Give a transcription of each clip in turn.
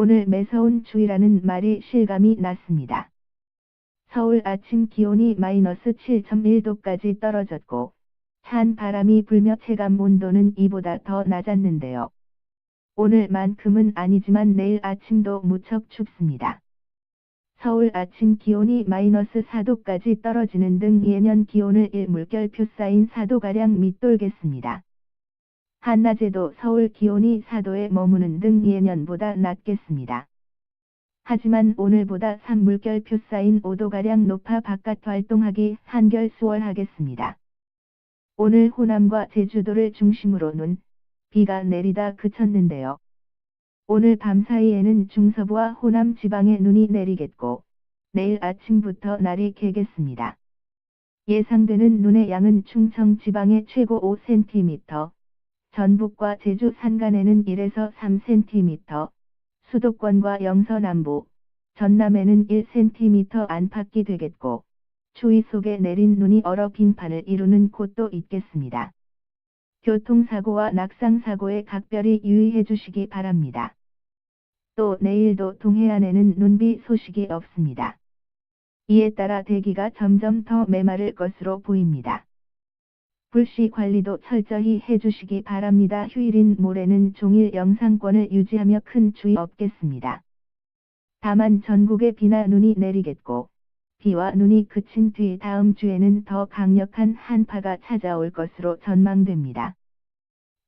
오늘 매서운 추위라는 말이 실감이 났습니다. 서울 아침 기온이 마이너스 7.1도까지 떨어졌고 찬 바람이 불며 체감 온도는 이보다 더 낮았는데요. 오늘만큼은 아니지만 내일 아침도 무척 춥습니다. 서울 아침 기온이 마이너스 4도까지 떨어지는 등 예년 기온을 일물결표 쌓인 4도가량 밑돌겠습니다. 한낮에도 서울 기온이 4도에 머무는 등 예년보다 낮겠습니다. 하지만 오늘보다 산물결표 쌓인 5도가량 높아 바깥 활동하기 한결 수월하겠습니다. 오늘 호남과 제주도를 중심으로는 비가 내리다 그쳤는데요. 오늘 밤 사이에는 중서부와 호남 지방에 눈이 내리겠고 내일 아침부터 날이 개겠습니다. 예상되는 눈의 양은 충청 지방에 최고 5cm, 전북과 제주 산간에는 1에서 3cm, 수도권과 영서 남부, 전남에는 1cm 안팎이 되겠고, 추위 속에 내린 눈이 얼어 빙판을 이루는 곳도 있겠습니다. 교통사고와 낙상사고에 각별히 유의해 주시기 바랍니다. 또 내일도 동해안에는 눈비 소식이 없습니다. 이에 따라 대기가 점점 더 메마를 것으로 보입니다. 불씨 관리도 철저히 해주시기 바랍니다. 휴일인 모레는 종일 영상권을 유지하며 큰 주의 없겠습니다. 다만 전국에 비나 눈이 내리겠고 비와 눈이 그친 뒤 다음 주에는 더 강력한 한파가 찾아올 것으로 전망됩니다.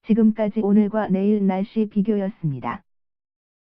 지금까지 오늘과 내일 날씨 비교였습니다.